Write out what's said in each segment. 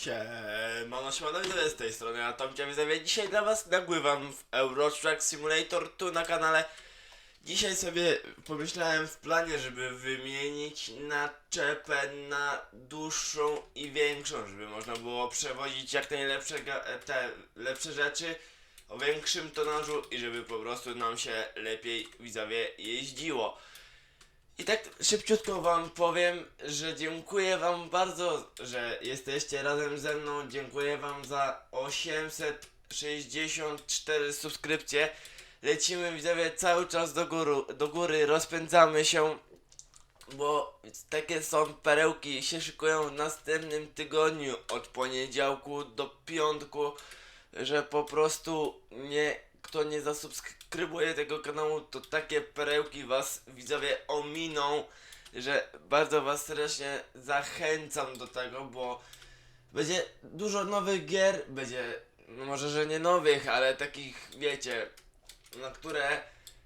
Siemano, siemano, widzę z tej strony, a Tomcia widzowie. Dzisiaj dla was nagrywam w Euro Truck Simulator tu na kanale. Dzisiaj sobie pomyślałem w planie, żeby wymienić naczepę na dłuższą i większą, żeby można było przewozić jak najlepsze e, te lepsze rzeczy o większym tonażu i żeby po prostu nam się lepiej widzowie jeździło. I tak szybciutko wam powiem, że dziękuję wam bardzo, że jesteście razem ze mną. Dziękuję wam za 864 subskrypcje. Lecimy widzowie cały czas do góry, do góry, rozpędzamy się, bo takie są perełki się szykują w następnym tygodniu od poniedziałku do piątku, że po prostu nie, kto nie zasubskrybuje tego kanału, to takie perełki was widzowie ominą, że bardzo was serdecznie zachęcam do tego, bo będzie dużo nowych gier, będzie, no może że nie nowych, ale takich wiecie, na które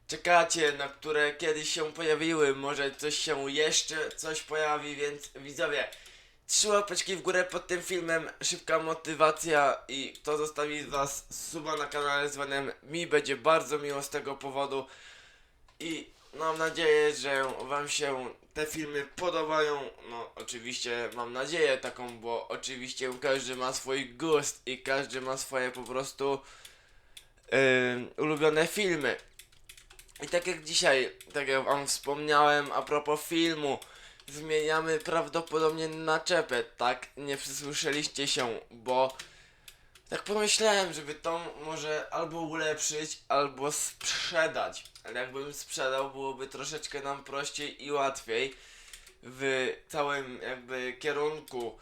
czekacie, na które kiedyś się pojawiły, może coś się jeszcze coś pojawi, więc widzowie, trzy łapeczki w górę pod tym filmem, szybka motywacja i kto zostawi z was suba na kanale zwanym mi będzie bardzo miło z tego powodu i mam nadzieję, że wam się te filmy podobają, no oczywiście mam nadzieję taką, bo oczywiście każdy ma swój gust i każdy ma swoje po prostu yy, ulubione filmy. I tak jak dzisiaj, tak jak wam wspomniałem a propos filmu, zmieniamy prawdopodobnie naczepę, tak? Nie przysłyszeliście się, bo tak pomyślałem, żeby to może albo ulepszyć, albo sprzedać. Ale jakbym sprzedał, byłoby troszeczkę nam prościej i łatwiej w całym jakby kierunku.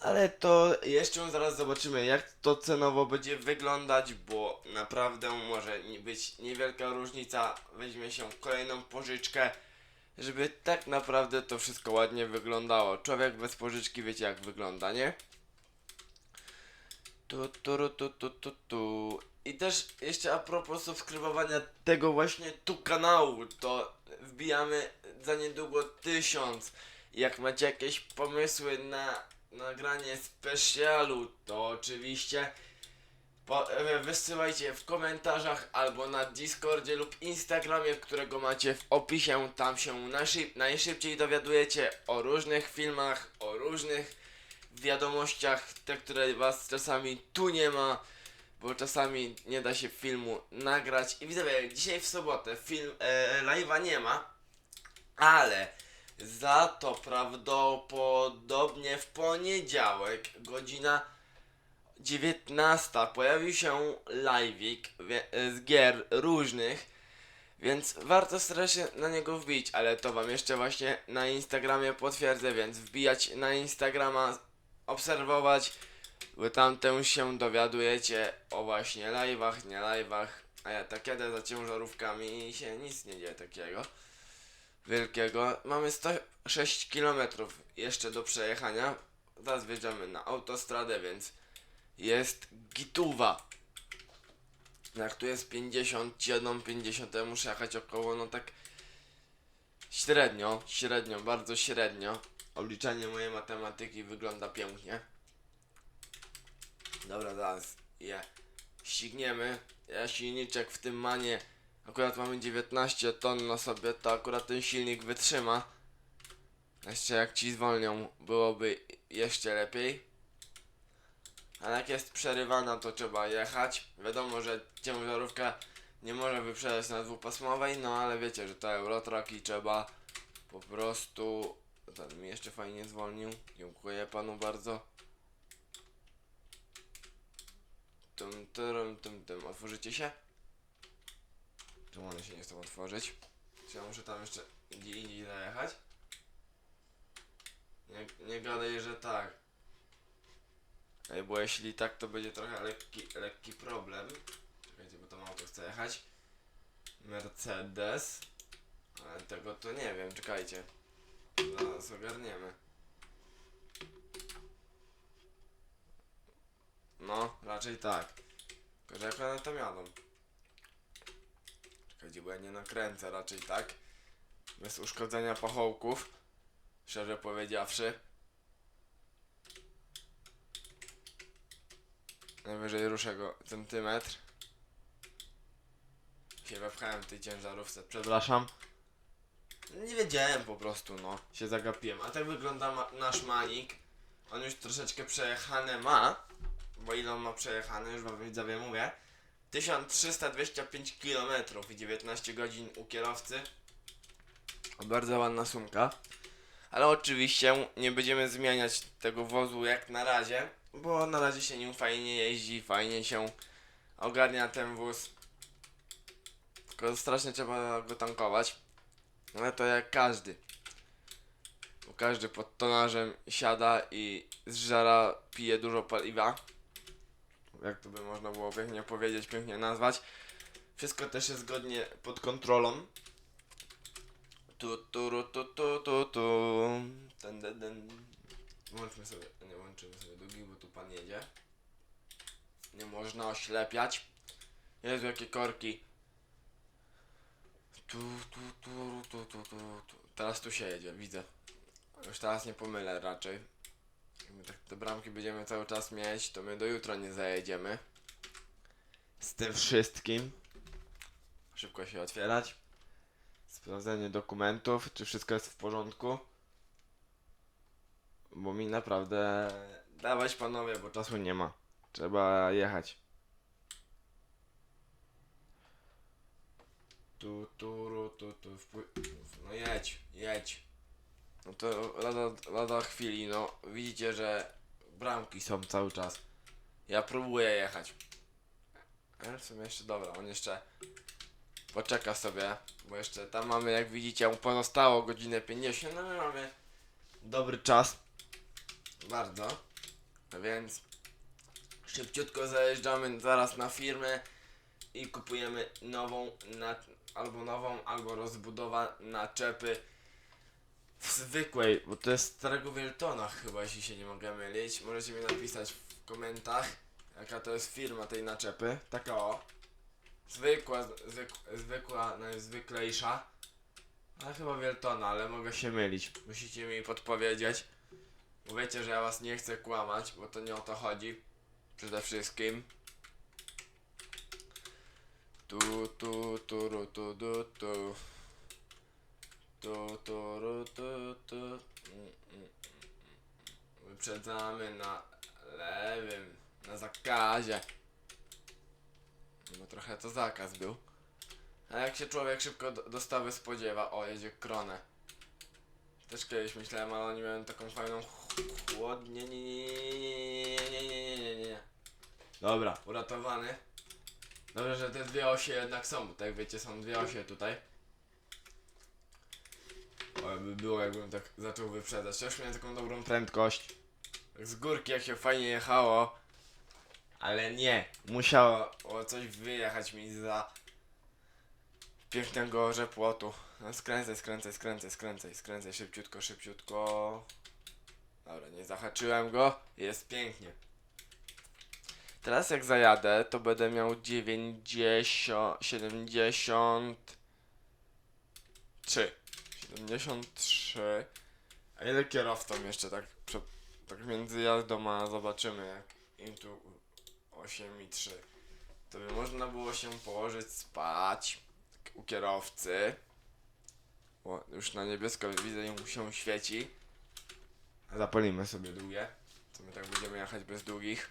Ale to jeszcze zaraz zobaczymy, jak to cenowo będzie wyglądać, bo naprawdę może być niewielka różnica. Weźmie się kolejną pożyczkę, żeby tak naprawdę to wszystko ładnie wyglądało. Człowiek bez pożyczki wiecie jak wygląda, nie? Tu, tu, tu, tu, tu, tu. I też jeszcze a propos subskrybowania tego właśnie tu kanału, to wbijamy za niedługo tysiąc. Jak macie jakieś pomysły na nagranie specjalu, to oczywiście po, e, wysyłajcie w komentarzach albo na Discordzie lub Instagramie, którego macie w opisie. Tam się najszyb, najszybciej dowiadujecie o różnych filmach, o różnych wiadomościach, te, które was czasami tu nie ma, bo czasami nie da się filmu nagrać. I widzowie, dzisiaj w sobotę film e, live'a nie ma, ale za to prawdopodobnie w poniedziałek godzina 19 pojawił się live'ik z gier różnych, więc warto strasznie na niego wbić, ale to wam jeszcze właśnie na Instagramie potwierdzę, więc wbijać na Instagrama, obserwować, bo tamtę się dowiadujecie o właśnie live'ach, nie live'ach, a ja tak jadę za ciężarówkami i się nic nie dzieje takiego wielkiego. Mamy 106 km jeszcze do przejechania. Zaraz wjeżdżamy na autostradę, więc jest gituwa. Jak tu jest 50, jedną 50, to ja muszę jechać około, no tak średnio, średnio, bardzo średnio. Obliczanie mojej matematyki wygląda pięknie. Dobra, zaraz je ścigniemy. Ja silniczek w tym manie Akurat mamy 19 ton na sobie, to akurat ten silnik wytrzyma. Jeszcze jak ci zwolnią, byłoby jeszcze lepiej. Ale jak jest przerywana, to trzeba jechać. Wiadomo, że ciężarówka nie może wyprzedzać na dwupasmowej, no ale wiecie, że to Eurotrack i trzeba po prostu... Ten mi jeszcze fajnie zwolnił. Dziękuję panu bardzo. Tum, tum, tum, tum. Otworzycie się? Czemu one się nie chcą otworzyć? Czy ja muszę tam jeszcze gdzie indziej zajechać? Nie, nie gadaj, że tak. Ej, bo jeśli tak, to będzie trochę lekki, lekki problem. Czekajcie, bo to auto chce jechać. Mercedes. Ale tego to nie wiem, czekajcie. Zaraz ogarniemy. No, raczej tak. Tylko, że jak one tam jadą? Czekajcie, bo ja nie nakręcę raczej tak. Bez uszkodzenia pachołków. Szczerze powiedziawszy. Najwyżej ruszę go centymetr. Się wepchałem w tej ciężarówce, przepraszam. Nie wiedziałem po prostu, no. Się zagapiłem. A tak wygląda ma nasz manik. On już troszeczkę przejechane ma. Bo ile on ma przejechane, już wam widzowie mówię. 1325 km i 19 godzin u kierowcy. Bardzo ładna sumka. Ale oczywiście nie będziemy zmieniać tego wozu jak na razie, bo na razie się nim fajnie jeździ, fajnie się ogarnia ten wóz. Tylko strasznie trzeba go tankować. Ale to jak każdy. Bo każdy pod tonarzem siada i zżera, pije dużo paliwa. Jak to by można było pięknie powiedzieć, pięknie nazwać. Wszystko też jest zgodnie pod kontrolą. Tu, tu, tu, tu, tu, tu. Ten, ten, ten. Włączmy sobie, nie włączymy sobie długi, bo tu pan jedzie. Nie można oślepiać. Jezu, jakie korki. Tu, tu, tu, tu, tu, tu, tu. Teraz tu się jedzie, widzę. Już teraz nie pomylę raczej. Jak my tak te bramki będziemy cały czas mieć, to my do jutra nie zajedziemy. Z tym wszystkim. Szybko się otwierać. Sprawdzenie dokumentów, czy wszystko jest w porządku. Bo mi naprawdę dawać panowie, bo czasu nie ma. Trzeba jechać. Tu, tu, ru, tu, tu, wpły... No jedź, jedź. No to lada, lada chwili, no widzicie, że bramki są cały czas. Ja próbuję jechać. Ale w sumie jeszcze dobra, on jeszcze poczeka sobie, bo jeszcze tam mamy, jak widzicie, mu pozostało godzinę 50, no my mamy dobry czas. Bardzo. Więc szybciutko zajeżdżamy zaraz na firmę i kupujemy nową, na, albo nową, albo rozbudowa naczepy w zwykłej, bo to jest starego Wieltona chyba, jeśli się nie mogę mylić. Możecie mi napisać w komentarzach, jaka to jest firma tej naczepy. Taka o. Zwykła, zwyk, zwykła, najzwyklejsza. Ale chyba Wieltona, ale mogę się mylić. Musicie mi podpowiedzieć. Bo wiecie, że ja was nie chcę kłamać, bo to nie o to chodzi. Przede wszystkim. Tu, tu, tu, ru, tu, tu, tu. Tu, tu, ru, tu, tu. Wyprzedzamy na lewym, na zakazie. No trochę to zakaz był. A jak się człowiek szybko do- dostawy spodziewa, o jedzie kronę. Też kiedyś myślałem, ale oni mają taką fajną ch- chłodnię. Nie, nie, nie, nie, nie, nie, nie, nie, nie. Dobra, uratowany. Dobrze, że te dwie osie jednak są, bo tak wiecie, są dwie osie tutaj. O, by było jakbym tak zaczął wyprzedzać. Też miałem taką dobrą prędkość. Tak z górki jak się fajnie jechało. Ale nie, musiało coś wyjechać mi za pięknego rzepłotu. No skręcaj, skręcaj, skręcaj, skręcaj, skręcaj, szybciutko, szybciutko. Dobra, nie zahaczyłem go, jest pięknie. Teraz jak zajadę, to będę miał 90, 73. 73. A ile kierowcom jeszcze tak, tak między jazdą a zobaczymy jak im tu 8 i 3. To by można było się położyć spać u kierowcy. O, już na niebiesko widzę, mu się świeci. Zapalimy sobie długie. To my tak będziemy jechać bez długich.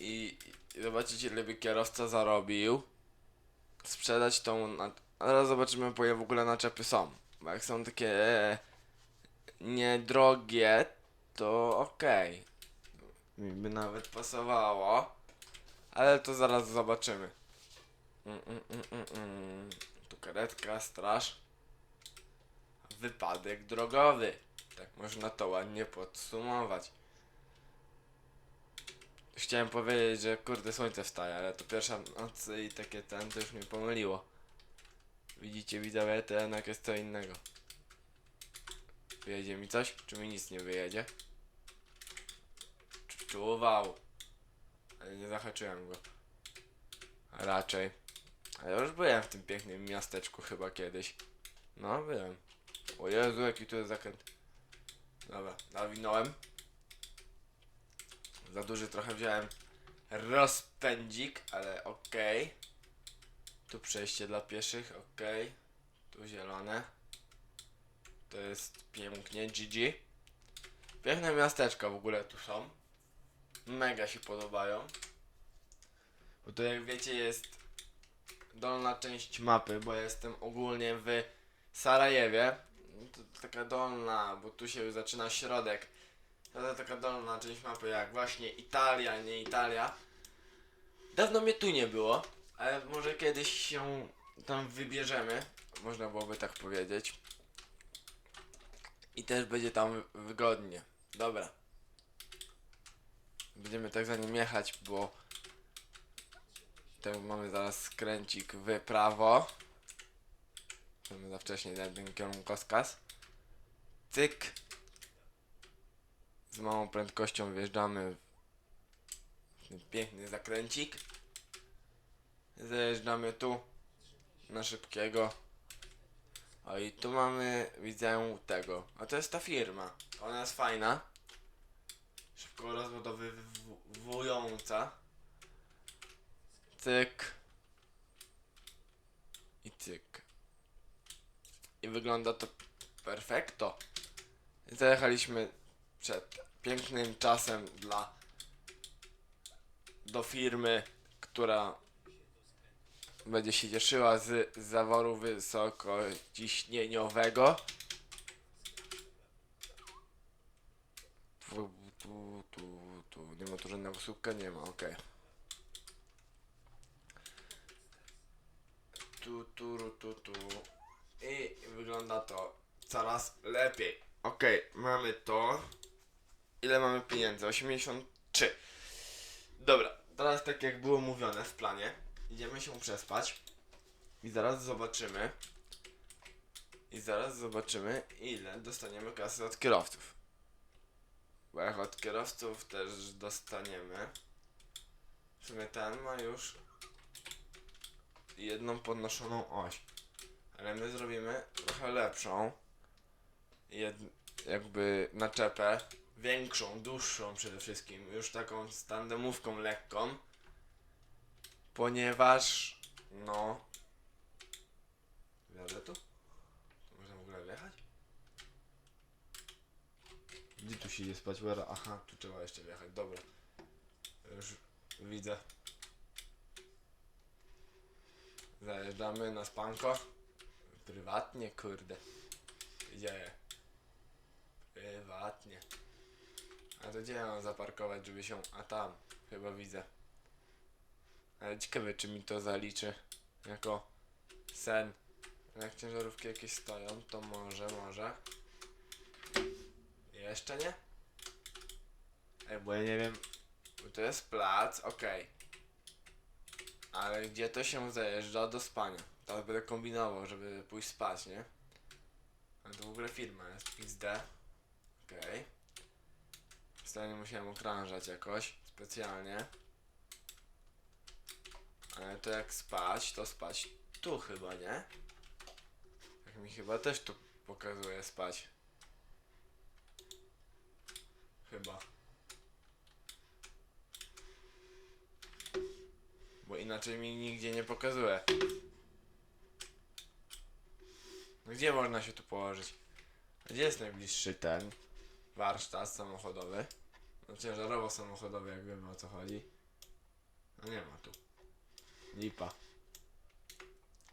I, i zobaczycie ile by kierowca zarobił. Sprzedać tą. Na, a zobaczymy po w ogóle naczepy są. Bo jak są takie e, niedrogie, to okej. Mi by nawet pasowało. Ale to zaraz zobaczymy. Mm, mm, mm, mm, mm. Tu karetka, straż. Wypadek drogowy. Tak można to ładnie podsumować. Chciałem powiedzieć, że kurde słońce wstaje, ale to pierwsza noc i takie ten to już mnie pomyliło. Widzicie widzowie, to jednak jest co innego. Wyjedzie mi coś? Czy mi nic nie wyjedzie? Czu- Czuwał. Ale nie zahaczyłem go. Raczej. A ja już byłem w tym pięknym miasteczku chyba kiedyś. No, byłem. O Jezu, jaki tu jest zakręt. Dobra, nawinąłem. Za duży trochę wziąłem rozpędzik, ale okej. Tu przejście dla pieszych, okej. Tu zielone. To jest pięknie, GG. Piękne miasteczka w ogóle tu są. Mega się podobają. Bo to jak wiecie jest dolna część mapy, bo jestem ogólnie w Sarajewie. To taka dolna, bo tu się zaczyna środek. To taka dolna część mapy, jak właśnie Italia, nie Italia. Dawno mnie tu nie było, ale może kiedyś się tam wybierzemy. Można byłoby tak powiedzieć. I też będzie tam wygodnie. Dobra. Będziemy tak za nim jechać, bo tak mamy zaraz skręcik w prawo. Mamy za wcześnie dać ten kierunkowskaz. Cyk. Z małą prędkością wjeżdżamy w ten piękny zakręcik. Zajeżdżamy tu na szybkiego. O i tu mamy, widzę tego. A to jest ta firma. Ona jest fajna. Szybko rozbudowywująca. Cyk. I cyk. I wygląda to perfekto. Zajechaliśmy przed pięknym czasem dla do firmy, która będzie się cieszyła z zaworu wysokociśnieniowego. Tu, tu, tu, tu. Nie ma tu żadnego słupka? Nie ma, okej. Tu, tu, ru, tu, tu. I wygląda to coraz lepiej. Okej, mamy to. Ile mamy pieniędzy? 83. Dobra, teraz tak jak było mówione w planie, idziemy się przespać i zaraz zobaczymy i zaraz zobaczymy ile dostaniemy kasy od kierowców. Bo jak od kierowców też dostaniemy w sumie ten ma już jedną podnoszoną oś. Ale my zrobimy trochę lepszą. Jed, jakby naczepę. Większą, dłuższą przede wszystkim. Już taką z tandemówką lekką. Ponieważ, no... Jadę tu? Tu można w ogóle wjechać? Gdzie tu się idzie spać? Wera? Aha, tu trzeba jeszcze wjechać. Dobra. Już widzę. Zajeżdżamy na spanko. Prywatnie, kurde. Gdzie? Prywatnie. A to gdzie ja mam zaparkować, żeby się... A tam, chyba widzę. Ale ciekawe, czy mi to zaliczy jako sen. Jak ciężarówki jakieś stoją, to może, może. Jeszcze nie? Ej, bo ja nie wiem. Bo to jest plac, okej. Ale gdzie to się zajeżdża do spania? Teraz będę kombinował, żeby pójść spać, nie? Ale to w ogóle firma jest XD. Okej. Wcale nie musiałem okrążać jakoś specjalnie. Ale to jak spać, to spać tu chyba, nie? Tak mi chyba też tu pokazuje spać. Chyba. Bo inaczej mi nigdzie nie pokazuje. Gdzie można się tu położyć? Gdzie jest najbliższy ten warsztat samochodowy? No ciężarowo samochodowy, jak wiemy o co chodzi. No nie ma tu. Lipa.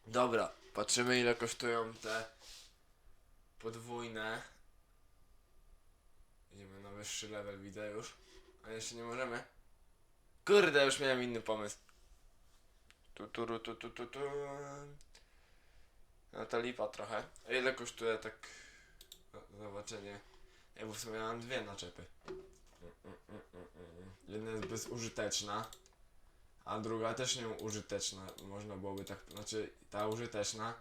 Dobra, patrzymy ile kosztują te podwójne. Idziemy na wyższy level, widzę już. A jeszcze nie możemy. Kurde, już miałem inny pomysł. Tu, tu, tu, tu, tu, tu. No to lipa trochę. A ile kosztuje tak no, zobaczenie? Ja bo w sumie mam dwie naczepy. Mm, mm, mm, mm, mm. Jedna jest bezużyteczna, a druga też nieużyteczna. Można byłoby tak, znaczy ta użyteczna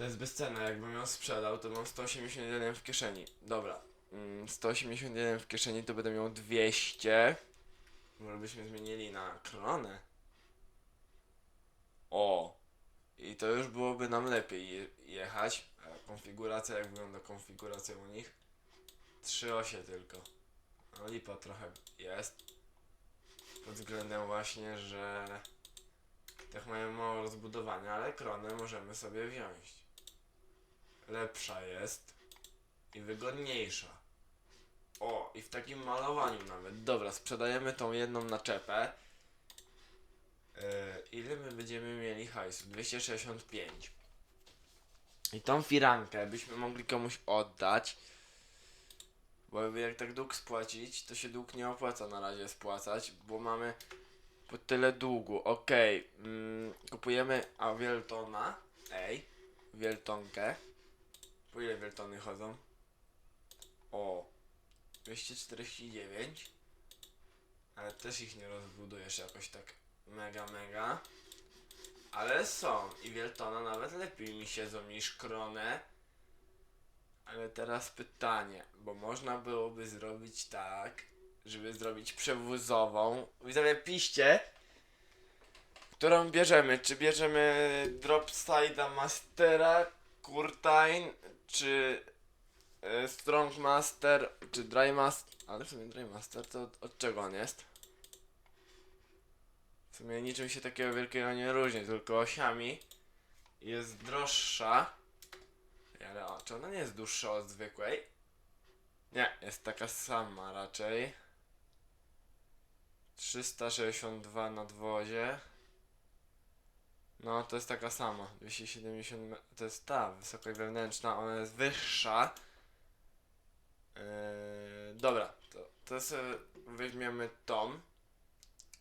to jest bezcenna. Jakbym ją sprzedał, to mam 181 w kieszeni. Dobra. Mm, 181 w kieszeni to będę miał 200. Może byśmy zmienili na kronę. O! I to już byłoby nam lepiej je jechać. A konfiguracja, jak wygląda konfiguracja u nich? Trzy osie tylko. No lipa trochę jest. Pod względem właśnie, że tak mają mało rozbudowania, ale kronę możemy sobie wziąć. Lepsza jest i wygodniejsza. O, i w takim malowaniu nawet. Dobra, sprzedajemy tą jedną naczepę. Yy, ile my będziemy mieli hajsu? 265. I tą firankę byśmy mogli komuś oddać. Bo jak tak dług spłacić, to się dług nie opłaca na razie spłacać, bo mamy po tyle długu. Okej, mm, kupujemy a Wieltona. Ej, Wieltonkę. Po ile Wieltony chodzą? O, 249. Ale też ich nie rozbudujesz jakoś tak mega, mega. Ale są i Wieltona nawet lepiej mi siedzą niż Kronę. Ale teraz pytanie, bo można byłoby zrobić tak, żeby zrobić przewózową. Widzowie, piście, którą bierzemy. Czy bierzemy Dropside'a Mastera, Curtine, czy e, Strong Master, czy Dry Master. Ale w sumie Dry Master to od, od czego on jest? Sumie niczym się takiego wielkiego nie różni, tylko osiami. Jest droższa. Ale o, czy ona nie jest dłuższa od zwykłej? Nie, jest taka sama raczej. 362 nadwozie. No, to jest taka sama. 270 me- to jest ta wysokość wewnętrzna, ona jest wyższa. Yy, dobra, to, to sobie weźmiemy tą,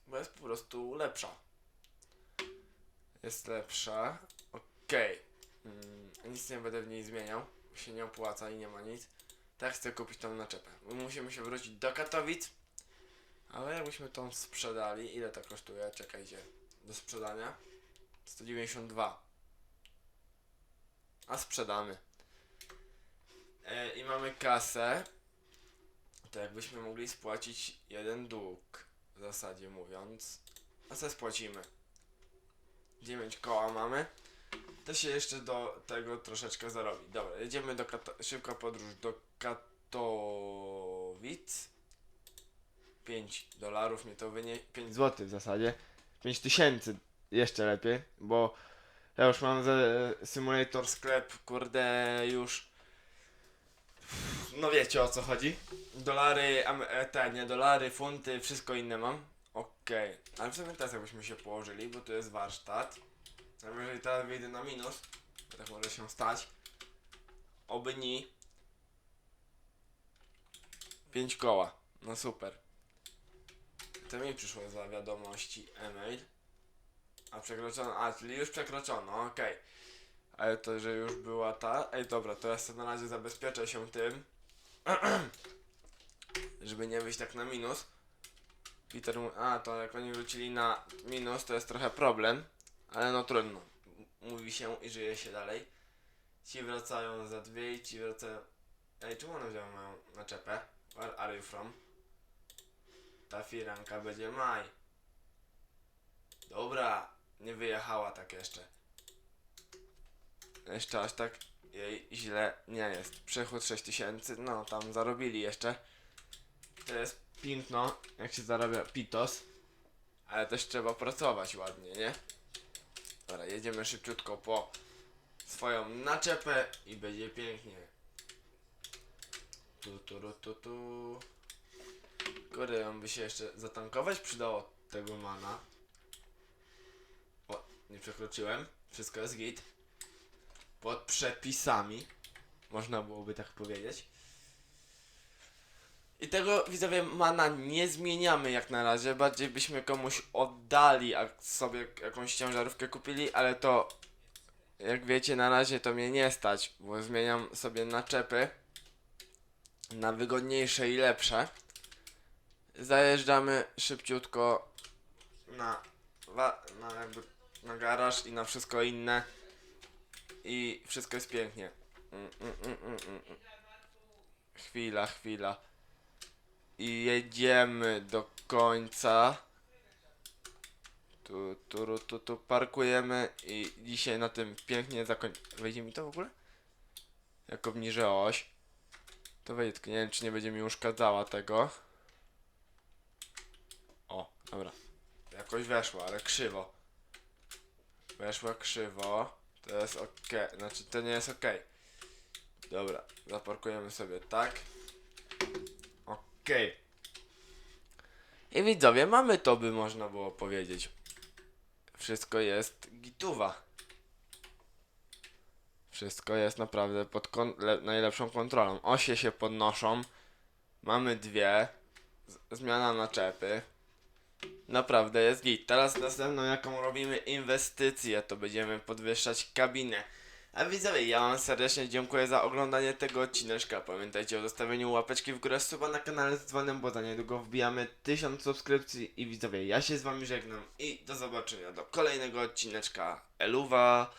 bo jest po prostu lepsza. Jest lepsza. Okej. Mm, nic nie będę w niej zmieniał. Się nie opłaca i nie ma nic. Tak chcę kupić tą naczepę. Musimy się wrócić do Katowic. Ale jakbyśmy tą sprzedali, ile to kosztuje? Czekajcie. Do sprzedania. 192. A sprzedamy. E, I mamy kasę. To jakbyśmy mogli spłacić jeden dług. W zasadzie mówiąc. A co spłacimy? 9 koła mamy. To się jeszcze do tego troszeczkę zarobi. Dobra, jedziemy do Kato- szybka podróż do Katowic. 5 dolarów mnie to wynie... 5 zł w zasadzie. 5 tysięcy jeszcze lepiej, bo ja już mam Simulator sklep, kurde, już no wiecie o co chodzi. Dolary, am- e, te, nie dolary, funty, wszystko inne mam. Okej, ale w sumie teraz jakbyśmy się położyli, bo tu jest warsztat. A jeżeli teraz wyjdę na minus, bo tak może się stać. Oby ni. 5 koła. No super. To mi przyszło za wiadomości e-mail. A przekroczono, a czyli już przekroczono, okej. Ale to, że już była ta. Ej, dobra, to na razie zabezpieczę się tym. żeby nie wyjść tak na minus. Peter mówi, a to jak oni wrócili na minus, to jest trochę problem. Ale no trudno. Mówi się i żyje się dalej. Ci wracają za dwie i ci wracają... Ej, czemu one wzięły moją naczepę? Where are you from? Ta firanka będzie maj. Dobra, nie wyjechała tak jeszcze. Jeszcze aż tak jej źle nie jest. Przychód 6000, no tam zarobili jeszcze. To jest piękno, jak się zarabia pitos. Ale też trzeba pracować ładnie, nie? Dobra, jedziemy szybciutko po swoją naczepę i będzie pięknie. Tu, tu, tu, tu. Kurde, by się jeszcze zatankować przydało tego mana. O, nie przekroczyłem. Wszystko jest git. Pod przepisami. Można byłoby tak powiedzieć. I tego widzowie mana nie zmieniamy jak na razie. Bardziej byśmy komuś oddali, a sobie jakąś ciężarówkę kupili, ale to jak wiecie na razie to mnie nie stać, bo zmieniam sobie naczepy na wygodniejsze i lepsze. Zajeżdżamy szybciutko na, na jakby na garaż i na wszystko inne i wszystko jest pięknie. Mm, mm, mm. Chwila, chwila. I jedziemy do końca. Tu, tu, tu, tu parkujemy i dzisiaj na tym pięknie zakończymy. Wejdzie mi to w ogóle? Jak obniżę oś. To wejdzie, tylko nie wiem czy nie będzie mi uszkadzała tego. Dobra. Jakoś weszło, ale krzywo. Weszła krzywo. To jest ok. Znaczy to nie jest ok. Dobra, zaparkujemy sobie tak. Ok. I widzowie, mamy to by można było powiedzieć. Wszystko jest gituwa. Wszystko jest naprawdę pod kon- le- najlepszą kontrolą. Osie się podnoszą. Mamy dwie. Z- zmiana naczepy. Naprawdę jest git. Teraz następną jaką robimy inwestycję, to będziemy podwyższać kabinę. A widzowie, ja wam serdecznie dziękuję za oglądanie tego odcineczka. Pamiętajcie o zostawieniu łapeczki w górę, suba na kanale z dzwonem, bo za niedługo wbijamy 1000 subskrypcji. I widzowie, ja się z wami żegnam i do zobaczenia do kolejnego odcineczka. Eluwa!